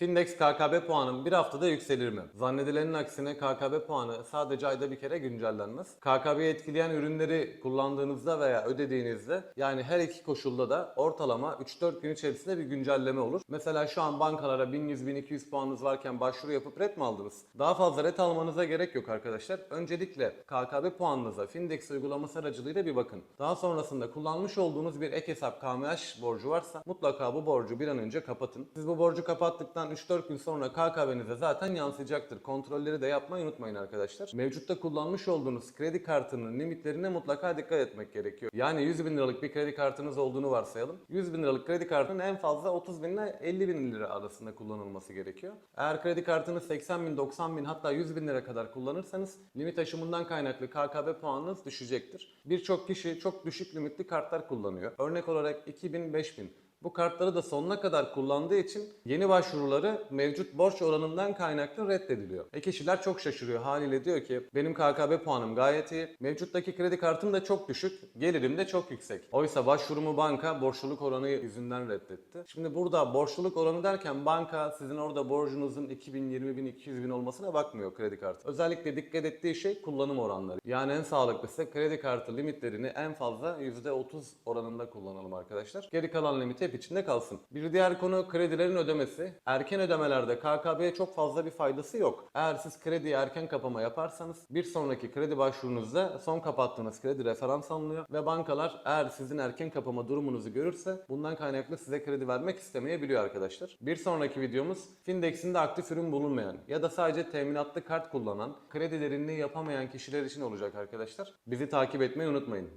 Findex KKB puanım bir haftada yükselir mi? Zannedilenin aksine KKB puanı sadece ayda bir kere güncellenmez. KKB'yi etkileyen ürünleri kullandığınızda veya ödediğinizde yani her iki koşulda da ortalama 3-4 gün içerisinde bir güncelleme olur. Mesela şu an bankalara 1100-1200 puanınız varken başvuru yapıp ret mi aldınız? Daha fazla ret almanıza gerek yok arkadaşlar. Öncelikle KKB puanınıza Findex uygulaması aracılığıyla bir bakın. Daha sonrasında kullanmış olduğunuz bir ek hesap KMH borcu varsa mutlaka bu borcu bir an önce kapatın. Siz bu borcu kapattıktan 3-4 gün sonra KKB'nize zaten yansıyacaktır. Kontrolleri de yapmayı unutmayın arkadaşlar. Mevcutta kullanmış olduğunuz kredi kartının limitlerine mutlaka dikkat etmek gerekiyor. Yani 100 bin liralık bir kredi kartınız olduğunu varsayalım. 100 bin liralık kredi kartının en fazla 30 bin ile 50 bin lira arasında kullanılması gerekiyor. Eğer kredi kartını 80 bin, 90 bin hatta 100 bin lira kadar kullanırsanız limit aşımından kaynaklı KKB puanınız düşecektir. Birçok kişi çok düşük limitli kartlar kullanıyor. Örnek olarak 2000, 5000. Bu kartları da sonuna kadar kullandığı için yeni başvuruları mevcut borç oranından kaynaklı reddediliyor. E kişiler çok şaşırıyor. Haliyle diyor ki benim KKB puanım gayet iyi. Mevcuttaki kredi kartım da çok düşük. Gelirim de çok yüksek. Oysa başvurumu banka borçluluk oranı yüzünden reddetti. Şimdi burada borçluluk oranı derken banka sizin orada borcunuzun 2000, 20 bin, 200 bin olmasına bakmıyor kredi kartı. Özellikle dikkat ettiği şey kullanım oranları. Yani en sağlıklısı kredi kartı limitlerini en fazla %30 oranında kullanalım arkadaşlar. Geri kalan limit hep içinde kalsın. Bir diğer konu kredilerin ödemesi. Erken ödemelerde KKB'ye çok fazla bir faydası yok. Eğer siz krediyi erken kapama yaparsanız bir sonraki kredi başvurunuzda son kapattığınız kredi referans alınıyor ve bankalar eğer sizin erken kapama durumunuzu görürse bundan kaynaklı size kredi vermek istemeyebiliyor arkadaşlar. Bir sonraki videomuz Findex'inde aktif ürün bulunmayan ya da sadece teminatlı kart kullanan kredi derinliği yapamayan kişiler için olacak arkadaşlar. Bizi takip etmeyi unutmayın.